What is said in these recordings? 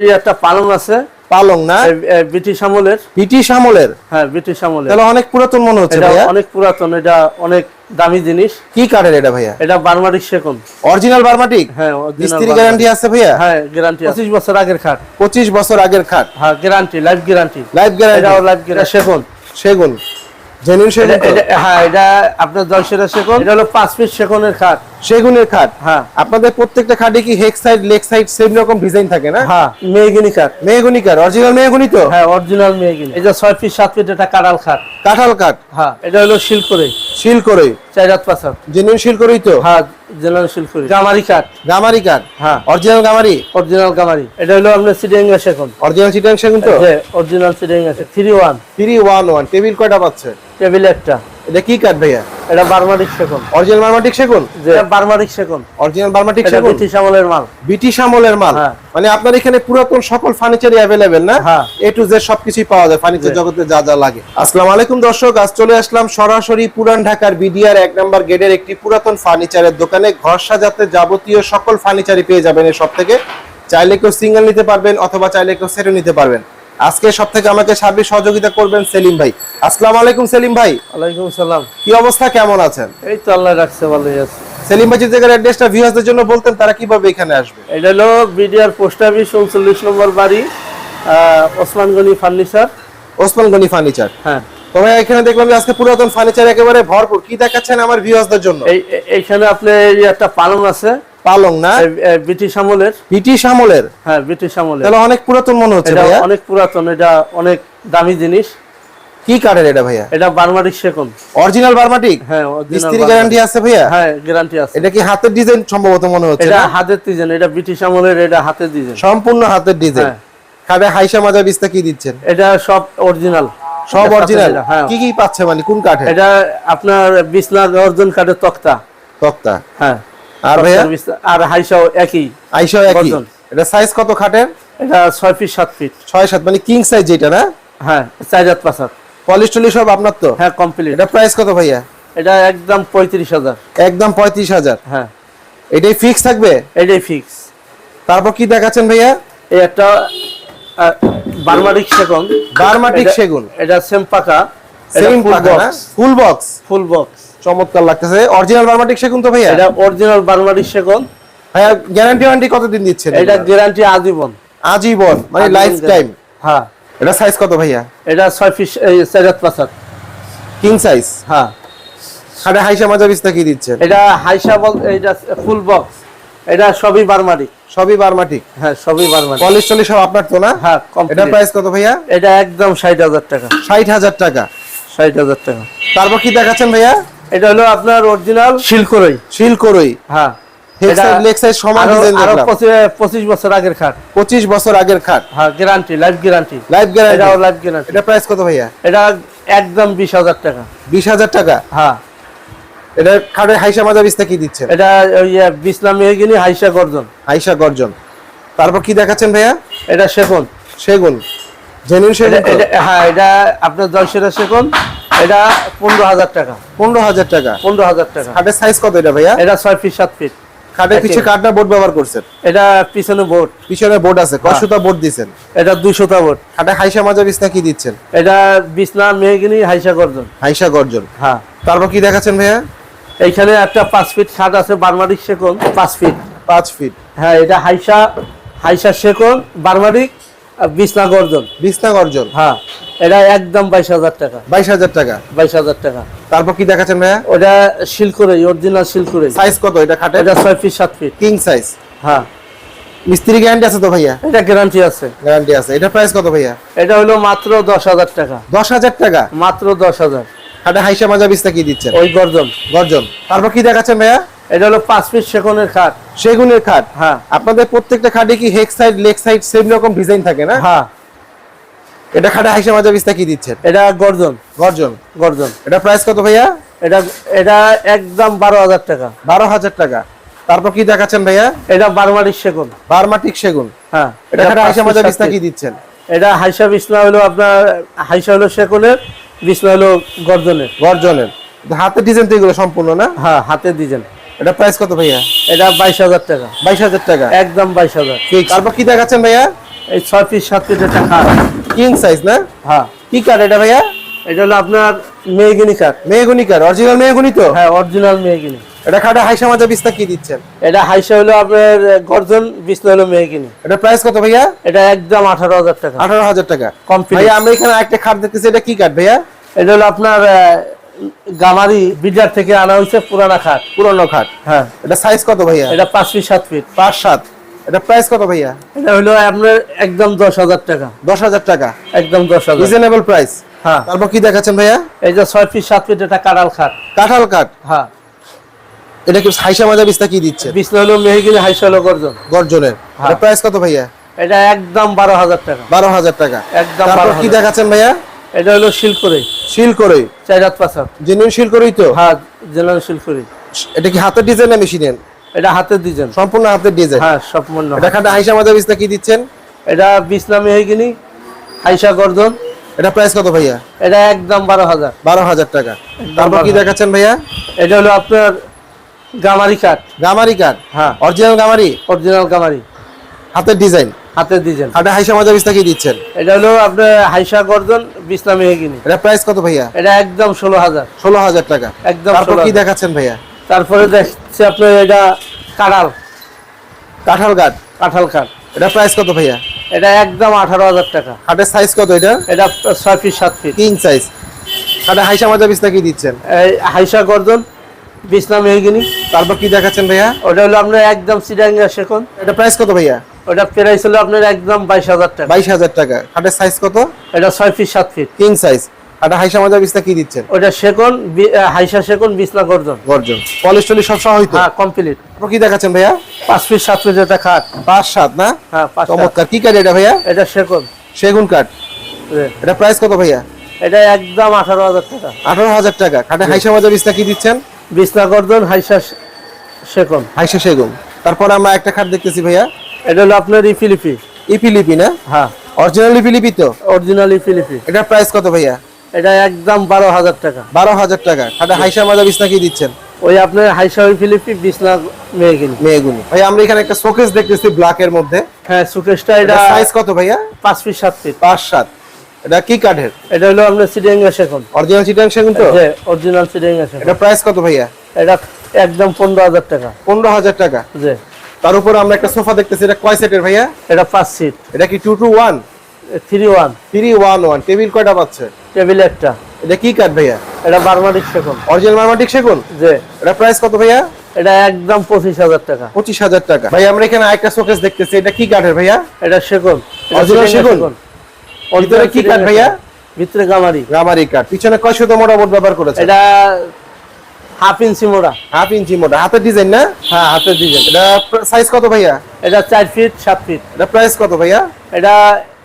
একটা পালং আছে। পালং না? ব্রিটিশ আমলের। ব্রিটিশ আমলের? হ্যাঁ ব্রিটিশ আমলের। তাহলে অনেক পুরাতন মনে হচ্ছে ভাইয়া। অনেক পুরাতন এটা অনেক দামি জিনিস। কি কাঠের এটা ভাইয়া? এটা বার্মারিক সেকন। অরিজিনাল বার্মাটিক হ্যাঁ মিস্ত্রি গ্যারান্টি আছে ভাইয়া? হ্যাঁ গ্যারান্টি পঁচিশ বছর আগের খাট। পঁচিশ বছর আগের খাট। হ্যাঁ guarantee life guarantee life guarantee এটাও লাইফ গ্যারান্টি সেকন সেগুন। জেনুইন সেগুন এটা- হ্যাঁ এটা আপনার দশের সেকন। এটা হলো পাঁচ ফিট সেকনের খাট। সেগুনের খাট। হ্যাঁ। আপনাদের প্রত্যেকটা খাটে কি হেক সাইড লেগ সাইড সেম রকম ডিজাইন থাকে না? হ্যাঁ। মেহগিনি কাঠ মেহগুনি কাঠ অরিজিনাল মেহগুনি তো? হ্যাঁ অরিজিনাল মেহগিনি এই যে ছয় ফিট সাত ফিট এটা খাট। কাঁঠাল কাঠ হ্যাঁ এটা হলো শিল করে চার হাত পাঁচ হাত জেনুইন শিল করেই তো? হ্যাঁ জেনারেল শিলকরে গামারি কাঠ গামারি কাঠ হ্যাঁ। অরিজিনাল গামারি? অরিজিনাল গামারি। এটা হলো আপনার সিডিয়াঙ্গা সেকন অরিজিনাল চিটাং সেগুন তো? যে original সিডিয়াঙ্গা three one three one one table কয়টা পাচ্ছে? টেবিল একটা। এটা কি কাঠ ভাইয়া? এটা বার্মাটিক অরিজিনাল বার্মাটিক সেগুন? যে বার্মাটিক অরিজিনাল বার্মাটিক এটা সেগুন? ব্রিটিশ আমলের মাল। ব্রিটিশ আমলের মাল? হ্যাঁ। মানে আপনার এখানে পুরাতন সকল ফার্নিচারই না। এ টু জেড সবকিছুই পাওয়া যায় ফার্নিচার জগতে যা যা লাগে। আসসালামু আলাইকুম দর্শক আজ চলে আসলাম সরাসরি পুরান ঢাকার বিডিআর এক নম্বর গেটের একটি পুরাতন ফার্নিচারের দোকানে। ঘর সাজাতে যাবতীয় সকল ফার্নিচারই পেয়ে যাবেন এই সব থেকে চাইলে কেউ সিঙ্গেল নিতে পারবেন অথবা চাইলে কেউ সেটও নিতে পারবেন। আজকে সব থেকে আমাকে সার্বিক সহযোগিতা করবেন সেলিম ভাই। আসসালামু আলাইকুম সেলিম ভাই। ওয়ালাইকুম সালাম। কি অবস্থা? কেমন আছেন? এই তো আল্লাহ রাখছে ভালোই আছে। সেলিম ভাই যে জায়গার অ্যাড্রেসটা ভিউয়ারদের জন্য বলতেন তারা কীভাবে এখানে আসবে? এটা হলো বিডিআর পোস্ট অফিস উনচল্লিশ নম্বর বাড়ি ওসমান গনি ফার্নিচার ওসমান গনি ফার্নিচার হ্যাঁ তবে এখানে দেখলাম যে আজকে পুরাতন ফার্নিচার একেবারে ভরপুর। কি দেখাচ্ছেন আমার ভিউয়ার্সদের জন্য? এই এইখানে আপনি এই একটা পালং আছে পালং না? ব্রিটিশ আমলের? ব্রিটিশ আমলের? হ্যাঁ ব্রিটিশ আমলের। তাহলে অনেক পুরাতন মনে হচ্ছে এটা ভাইয়া। অনেক পুরাতন এটা অনেক দামি জিনিস। কি কাঠের এটা ভাইয়া? এটা বার্মাটিক সেকন। অরিজিনাল বার্মাটিক? হ্যাঁ মিস্ত্রি গ্যারান্টি আছে ভাইয়া? হ্যাঁ গ্যারান্টি আছে। এটা কি হাতের ডিজাইন সম্ভবত মনে হচ্ছে এটা হাতের ডিজাইন এটা ব্রিটিশ আমলের এটা হাতের ডিজাইন। সম্পূর্ণ হাতের ডিজাইন। হ্যাঁ। খাবে হাইসা মাজা বিস্তা কি দিচ্ছেন? এটা সব অরিজিনাল। সব অরিজিনাল? হ্যাঁ। কি কি পাচ্ছে মানে কোন কাঠে এটা আপনার বিছনা অর্জন কাঠের তক্তা। তক্তা। হ্যাঁ। আর ভাইয়া? আর হাইসাও একই একই? এটা সাইজ কত খাটের? এটা ছয় ফিট সাত ফিট ছয় সাত মানে কিং সাইজ যেটা না? হ্যাঁ চার হাত পাঁচ হাত পলিশ টলিশ সব আপনার তো? হ্যাঁ কমপ্লিট এটা প্রাইস কত ভাইয়া? এটা একদম পঁয়ত্রিশ হাজার। একদম পঁয়ত্রিশ হাজার? হ্যাঁ। এটাই ফিক্স থাকবে? এটাই ফিক্স তারপর কি দেখাচ্ছেন ভাইয়া? এই একটা বার্মাটিক সেকন বার্মাটিক সেগুন। এটা সেম পাকা। Same full box full box full box চমৎকার লাগতেছে। অরিজিনাল বার্মাটিক সেগুন তো ভাইয়া? এটা অরিজিনাল বার্মাটিক সেকন ভাইয়া গ্যারান্টি ওয়ারেন্টি কতদিন দিচ্ছেন এটা গ্যারান্টি আজীবন। আজীবন মানে লাইফ টাইম হ্যাঁ। এটা সাইজ কত ভাইয়া? এটা ছয় ফিট চার হাত পাঁচ কিং সাইজ হ্যাঁ। খাটে হাইসা মাজা বিস্তা কি দিচ্ছেন? এটা হাইসা বল এটা ফুল বক্স এটা সবই বার্মাটিক সবই বার্মাটিক হ্যাঁ সবই বার্মাটিক পলিশ টলিশ সব আপনার তো না? হ্যাঁ এটা প্রাইস কত ভাইয়া? এটা একদম ষাট হাজার টাকা। ষাট হাজার টাকা। ষাট হাজার টাকা। তারপর কি দেখাচ্ছেন ভাইয়া? এটা হলো আপনার অরিজিনাল শিলকরই। শিল করই হ্যাঁ বছর আগের খাট। পঁচিশ বছর আগের খাট। হ্যাঁ guarantee life guarantee life guarantee life guarantee এটা প্রাইস কত ভাইয়া? এটা একদম বিশ হাজার টাকা। বিশ হাজার টাকা? হ্যাঁ। এটা খাটে হাইসা মাজা বিস্তা কি দিচ্ছেন? এটা ওই বিসলাম মেহগিনি হাইসা গর্জন। হাইসা গর্জন। তারপর কি দেখাচ্ছেন ভাইয়া? এটা সেকন সেগুন। জেনুইন সেগুন হ্যাঁ এটা আপনার দশের সেকন এটা পনেরো হাজার টাকা। পনেরো হাজার টাকা। পনেরো হাজার টাকা। খাটের সাইজ কত এটা ভাইয়া? এটা ছয় ফিট সাত ফিট খাটের। পিছে কাঠটা বোর্ড ব্যবহার করছেন? এটা পিছনে বোট পিছনে বোর্ড আছে। হ্যাঁ। কসুতা বোর্ড দিছেন? এটা দুইশোটা বোট খাটে হাইসা মাজা বিস্তা কি দিচ্ছেন? এটা বিছনা মেহগিনি হাইসা গর্জন। হাইসা গর্জন। হ্যাঁ। তারপর কি দেখাচ্ছেন ভাইয়া? এইখানে একটা পাঁচ ফিট খাট আছে বার্মাটিক সেকন পাঁচ ফিট পাঁচ ফিট হ্যাঁ এটা হাইসা হাইসা সেকন বার্মাটিক আর বিছনা গর্জন বিছনা গর্জন হ্যাঁ এটা একদম বাইশ হাজার টাকা। বাইশ হাজার টাকা। বাইশ হাজার টাকা। তারপর কি দেখাচ্ছেন ভাইয়া? ওটা শিলকুরে অরিজিনাল শিলকুরে সাইজ কত এটা খাটে এটা ছয় ফিট সাত ফিট কিং সাইজ হ্যাঁ। মিস্ত্রি গ্যারান্টি আছে তো ভাইয়া? এটা গ্যারান্টি আছে। গ্যারান্টি আছে। এটা প্রাইস কত ভাইয়া? এটা হলো মাত্র দশ হাজার টাকা। দশ হাজার টাকা? মাত্র দশ হাজার। খাটে হাইসা মাজা বিস্তা কি দিচ্ছেন? ওই গর্জন। গর্জন। তারপর কি দেখাচ্ছেন ভাইয়া? এটা হলো পাঁচ ফিট সেকনের খাট। সেগুনের খাট? হ্যাঁ। আপনাদের প্রত্যেকটা খাটে কি হেক সাইড লেগ সাইড সেম রকম ডিজাইন থাকে না? হ্যাঁ। এটা খাটে হাইসা মাজা বিস্তা কি দিচ্ছেন? এটা গর্জন। গর্জন। গর্জন। এটা প্রাইস কত ভাইয়া? এটা এটা একদম বারো হাজার টাকা। বারো হাজার টাকা। তারপর কি দেখাচ্ছেন ভাইয়া? এটা বারমারিক সেকন বার্মাটিক সেগুন। হ্যাঁ। এটা খাটে হাইসা মাজা বিস্তা কি দিচ্ছেন? এটা হাইসা বিছনা হলো আপনার হাইসা হলো সেকনের বিছনা হলো গর্জনের। গর্জনের। হাতের ডিজাইন তো এগুলো সম্পূর্ণ না? হ্যাঁ হাতে দিছেন এটা প্রাইস কত ভাইয়া? এটা বাইশ হাজার টাকা। বাইশ হাজার টাকা? একদম বাইশ হাজার। তারপর কি দেখাচ্ছেন ভাইয়া? এই ছয় পিস সাত পিস একটা কিং সাইজ না? হ্যাঁ। কি কাঠ এটা ভাইয়া? এটা হলো আপনার মেহগিনি কাঠ মেহগুনি কাঠ অরিজিনাল মেহগুনি তো? হ্যাঁ অরিজিনাল মেহগিনি। এটা খাটে হাইসা মাজা বিস্তা কি দিচ্ছেন? এটা হাইসা হলো আপনার গর্জন বিছনা হলো মেহগিনি। এটা প্রাইস কত ভাইয়া? এটা একদম আঠারো হাজার টাকা। আঠারো হাজার টাকা। Complete। ভাইয়া আমরা এখানে একটা খাট দেখতেছি। এটা কি কাঠ ভাইয়া? এটা হলো আপনার গামারি বিজার থেকে আনা হয়েছে পুরানা খাট। পুরনো খাট। হ্যাঁ। এটা সাইজ কত ভাইয়া? এটা পাঁচ ফিট সাত ফিট পাঁচ সাত। এটা প্রাইস কত ভাইয়া? এটা হলো আপনার একদম দশ হাজার টাকা। দশ হাজার টাকা। একদম দশ হাজার। রিজনেবল প্রাইস হ্যাঁ। তারপর কি দেখাচ্ছেন ভাইয়া? এই যে ছয় ফিট সাত ফিট এটা কাঁড়াল খাট। কাঁঠাল কাঠ হ্যাঁ। এটা কি হাইসা মাজা বিস্তা কি দিচ্ছে? বিছনা হলো মেহগিনি হাইসা হলো গর্জন। গর্জনের। হ্যাঁ। প্রাইস কত ভাইয়া? এটা একদম বারো হাজার টাকা। বারো হাজার টাকা। একদম কি দেখাচ্ছেন ভাইয়া? এটা হলো শিলকরে শিল করে চার হাত পাঁচ হাত জেনুইন শিল করেই তো? হ্যাঁ জেনারেল শিলকরি এটা কি হাতের ডিজাইন না মেশিনের? এটা হাতের ডিজাইন। সম্পূর্ণ হাতের ডিজাইন? হ্যাঁ মূল্য এটা খাটে হাইসা মাজা বিস্তা কি দিচ্ছেন? এটা বিছনা মেহগিনি হাইসা গর্জন। এটা প্রাইস কত ভাইয়া? এটা একদম বারো হাজার। বারো হাজার টাকা। তারপর কি দেখাচ্ছেন ভাইয়া? এটা হলো আপনার গামারি কাঠ। গামারি কাঠ? হ্যাঁ। অরিজিনাল গামারি? অরিজিনাল গামারি। হাতের ডিজাইন? হাতের ডিজাইন খাটে হাইসা মাজা বিস্তা কি দিচ্ছেন? এটা হলো আপনার হাইসা গর্জন বিছনা মেহগিনি। এটা প্রাইস কত ভাইয়া? এটা একদম ষোলো হাজার। ষোলো হাজার টাকা। একদম তারপর কি দেখাচ্ছেন ভাইয়া? তারপরে দেখছি আপনার এটা কাঁড়াল কাঁঠাল কাঠ? কাঁঠাল কাঠ। এটা প্রাইস কত ভাইয়া? এটা একদম আঠারো হাজার টাকা। খাটের সাইজ কত এটা? এটা ছয় ফিট সাত ফিট কিং সাইজ খাটে হাইসা মাজা বিস্তা কি দিচ্ছেন? হাইসা গর্জন বিছনা মেহগিনি। তারপর কি দেখাচ্ছেন ভাইয়া? ওটা হলো আপনার একদম সিডাঙ্গা শেখন এটা প্রাইস কত ভাইয়া? ওটা প্রাইস হলো আপনার একদম বাইশ হাজার টাকা। বাইশ হাজার টাকা। খাটের সাইজ কত? এটা ছয় ফিট সাত ফিট কিং সাইজ হাইসা মাজা কি দিচ্ছেন? ওটা হাইসা বিছনা গর্জন। গর্জন। পলিশ টলিশ সব সহ হইতো? হ্যাঁ কমপ্লিট কি দেখাচ্ছেন ভাইয়া? ফিট ফিট এটা খাট। পাঁচ সাত না? হ্যাঁ চমৎকার। কি কাঠ এটা ভাইয়া? এটা সেগুন। এটা প্রাইস কত ভাইয়া? এটা একদম আঠারো হাজার টাকা। আঠারো হাজার টাকা। খাটে হাইসা মাজা বিস্তা কি দিচ্ছেন? বিছনা গর্জন হাইসা হাইসা সেগুন। তারপর আমরা একটা খাট দেখতেছি ভাইয়া। এটা হলো আপনার ইফিলিপি ইপিলিপি না? হ্যাঁ। অরিজিনাল ইপিলিপি তো? অরিজিনাল ইফিলিপি এটার প্রাইস কত ভাইয়া? এটা একদম বারো হাজার টাকা। বারো হাজার টাকা। খাটে হাইসা মাজা বিস্তা কি দিচ্ছেন? ওই আপনার হাইসা ইফিলিপি বিছনা মেহগিনি মেয়েগুনি। ভাই আমরা এখানে একটা শোকেস দেখতেছি ব্ল্যাক এর মধ্যে। হ্যাঁ সুকেশটা এটা এটা সাইজ কত ভাইয়া? পাঁচ ফিট সাত ফিট পাঁচ সাত। এটা কি কাঠের? এটা হলো আপনার সিডিয়াঙ্গা শেখন অরিজিনাল চিটাং সেগুন তো? যে অরিজিনাল সিডিয়াঙ্গা শেখন এটা প্রাইস কত ভাইয়া? এটা একদম পনেরো হাজার টাকা। পনেরো হাজার টাকা। যে তার উপর আমরা একটা সোফা দেখতেছি এটা কয় সেটের ভাইয়া? এটা পাঁচ সিট এটা কি two two one three one three one one table কয়টা পাচ্ছে টেবিল একটা। এটা কি কাঠ ভাইয়া? এটা বারমাটিক শেখন অরিজিনাল মার্মাটিক সেগুন? যে এটা প্রাইস কত ভাইয়া? এটা একদম পঁচিশ হাজার টাকা। পঁচিশ হাজার টাকা। ভাই আমরা এখানে আরেকটা শোকেস দেখতেছি। এটা কি কাঠের ভাইয়া? এটা সেগুন। অরিজিনাল সেগুন? ভিতরে কি কাঠ ভাইয়া? ভিতরে গামারি। রামারি কাঠ। পিছনে কয় শত মোটা বোর্ড ব্যবহার করেছে এটা হাফ ইঞ্চি মোড়া। হাফ ইঞ্চি মোটা হাতের ডিজাইন না? হ্যাঁ হাতের ডিজাইন এটা সাইজ কত ভাইয়া? এটা চার ফিট সাত ফিট এটা প্রাইস কত ভাইয়া? এটা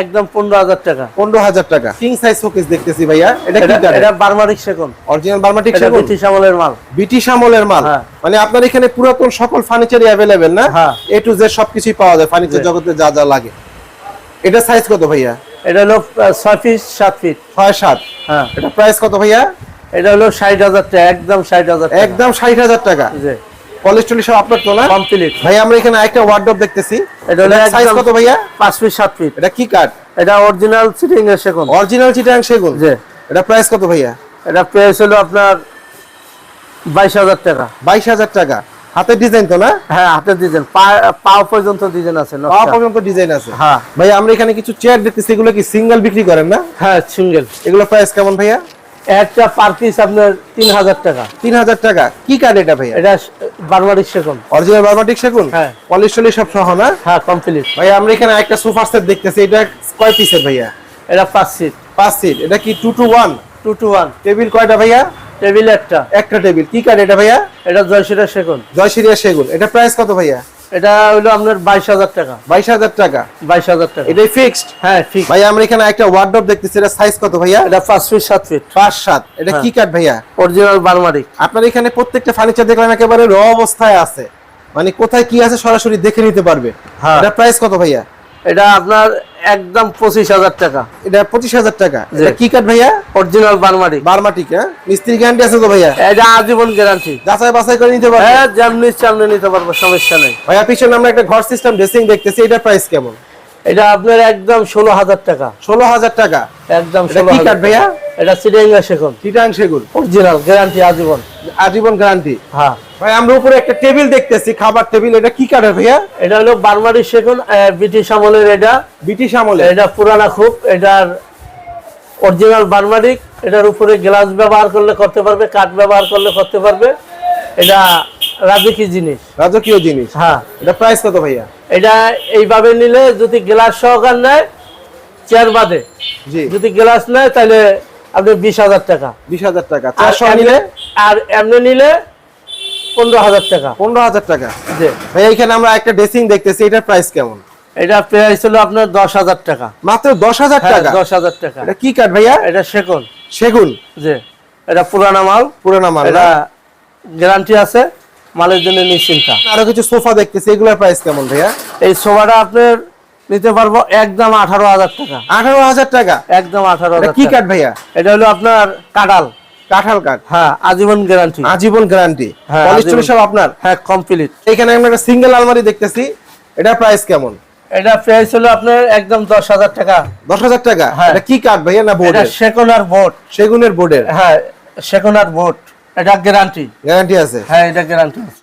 একদম পনেরো হাজার টাকা। পনেরো হাজার টাকা। কিং সাইজ শোকেস দেখতেছি ভাইয়া। এটা কি এটা বারমাটিক শেখন অরিজিনাল বার্মাটিক এটা ব্রিটিশ আমলের মাল। ব্রিটিশ আমলের মাল? হ্যাঁ। মানে আপনার এখানে পুরাতন সকল ফার্নিচারই অ্যাভেলেবেল না? হ্যাঁ। এ টু জেড সবকিছুই পাওয়া যায় ফার্নিচার জগতে যা যা লাগে। এটা সাইজ কত ভাইয়া? এটা হলো ছয় ফিট সাত ফিট ছয় সাত। হ্যাঁ। এটা প্রাইস কত ভাইয়া? এটা হলো ষাট হাজার টাকা একদম ষাট হাজার একদম ষাট হাজার টাকা। জি। পলিশ টলিশ সব আপনার তো না কমপ্লিট ভাই আমরা এখানে একটা ওয়ার্ডরোব দেখতেছি। এটা হলো সাইজ কত ভাইয়া? ফিট ফিট এটা কি এটা অরিজিনাল সিটিং এর সেকন্ড অরিজিনাল চিটাং সেগুন? জি। এটা প্রাইস কত ভাইয়া? এটা প্রাইস হলো আপনার বাইশ হাজার টাকা। বাইশ হাজার টাকা। হাতের ডিজাইন তো না? হ্যাঁ হাতের ডিজাইন পা পর্যন্ত ডিজাইন আছে। পর্যন্ত ডিজাইন আছে। হ্যাঁ। ভাই আমরা এখানে কিছু চেয়ার দেখতেছি এগুলো কি সিঙ্গেল বিক্রি করেন না? হ্যাঁ সিঙ্গেল এগুলো প্রাইস কেমন ভাইয়া? একটা পার পিস আপনার তিন হাজার টাকা। তিন হাজার টাকা। কি কাঠ এটা ভাইয়া? এটা বারবারিক সেকন্ড অরিজিনাল বার্মাটিক সেগুন? হ্যাঁ। পলিশ টলিশ সব সহ না? হ্যাঁ কমপ্লিট ভাই আমরা এখানে একটা সোফা সেট দেখতেছি। এটা কয় পিসের ভাইয়া? এটা পাঁচ সিট পাঁচ সিট এটা কি two two one two two one table কয়টা ভাইয়া? টেবিল একটা। একটা টেবিল কি কাঠ এটা ভাইয়া? এটা জয়সিরা সেকন্ড জয়সিরিয়া সেগুন। এটা প্রাইস কত ভাইয়া? এটা হলো আপনার বাইশ হাজার টাকা। বাইশ হাজার টাকা? বাইশ হাজার টাকা। এটাই ফিক্সড হ্যাঁ ঠিক ভাই আমরা এখানে একটা ওয়ার্ডরোব দেখতেছি। এটা সাইজ কত ভাইয়া? এটা পাঁচ ফিট সাত ফিট। পাঁচ সাত। এটা কি কাঠ ভাইয়া? অরিজিনাল বারমারি আপনার এখানে প্রত্যেকটা ফার্নিচার দেখলাম একেবারে র অবস্থায় আছে। মানে কোথায় কি আছে সরাসরি দেখে নিতে পারবে। হ্যাঁ। এটা প্রাইস কত ভাইয়া? এটা আপনার একদম পঁচিশ হাজার টাকা। এটা পঁচিশ হাজার টাকা। এটা কি কাঠ ভাইয়া? অরিজিনাল বারমাটি। বার্মাটিক হ্যাঁ? মিস্ত্রি গ্যারান্টি আছে তো ভাইয়া? এটা আজীবন গ্যারান্টি যাচাই বাছাই করে নিতে পারব? হ্যাঁ যেমনি সামনে নিতে পারব সমস্যা নেই। ভাইয়া পিছনে আমরা একটা ঘর সিস্টেম ড্রেসিং দেখতেছি এটা প্রাইস কেমন? এটা আপনার একদম ষোলো হাজার টাকা। ষোলো হাজার টাকা। একদম ষোলো কি হাজার কাঠ ভাইয়া? এটা সিরিয়াঙ্গা শেখন টিটাং সেগুন। অরিজিনাল গ্যারান্টি আজীবন। আজীবন গ্যারান্টি হ্যাঁ। ভাই আমরা উপরে একটা টেবিল দেখতেছি খাবার টেবিল এটা কি কাঠের ভাইয়া? এটা হলো বারমারি আহ, ব্রিটিশ আমলের এটা। ব্রিটিশ আমলে এটা পুরানা খুব এটার অরিজিনাল বারমারিক এটার উপরে গ্লাস ব্যবহার করলে করতে পারবে কাঠ ব্যবহার করলে করতে পারবে। এটা রাজকীয় জিনিস। রাজকীয় জিনিস? হ্যাঁ। এটা প্রাইস কত ভাইয়া? এটা এইভাবে নিলে যদি গ্লাস সহকার নেয় চেয়ার বাদে। যদি গ্লাস নেয় তাহলে আপনি বিশ হাজার টাকা। বিশ হাজার টাকা। চারশো নিলে? আর এমনি নিলে পনেরো হাজার টাকা। পনেরো হাজার টাকা? যে ভাই এখানে আমরা একটা ড্রেসিং দেখতেছি এটার প্রাইস কেমন? এটা প্রাইস হলো আপনার দশ হাজার টাকা। মাত্র দশ হাজার হ্যাঁ টাকা? দশ হাজার টাকা। এটা কি কাঠ ভাইয়া? এটা সেকন সেগুন? যে এটা পুরানা মাল। পুরানা মাল এটা গ্যারান্টি আছে মালের জন্য নিশ্চিন্তা। আরও কিছু সোফা দেখতেছি এগুলোর প্রাইস কেমন ভাইয়া? এই সোফাটা আপনার নিতে পারব একদম আঠারো হাজার টাকা। আঠারো হাজার টাকা? একদম আঠারো হাজার কি কাঠ ভাইয়া? এটা হলো আপনার কাঁঠাল। কাঁঠাল কাঠ? হ্যাঁ আজীবন গ্যারান্টি আজীবন গ্যারান্টি সব আপনার? হ্যাঁ কমপ্লিট এখানে আমরা একটা সিঙ্গেল আলমারি দেখতেছি। এটা প্রাইস কেমন? এটা প্রাইস হলো আপনার একদম দশ হাজার টাকা। দশ হাজার টাকা? হ্যাঁ। এটা কি কাঠ ভাইয়া না এটা বোর্ডের সেকোনার বোর্ড। সেগুনের বোর্ডের? হ্যাঁ সেকোনার বোর্ড। এটা গ্যারান্টি গ্যারান্টি আছে? হ্যাঁ এটা গ্যারান্টি আছে।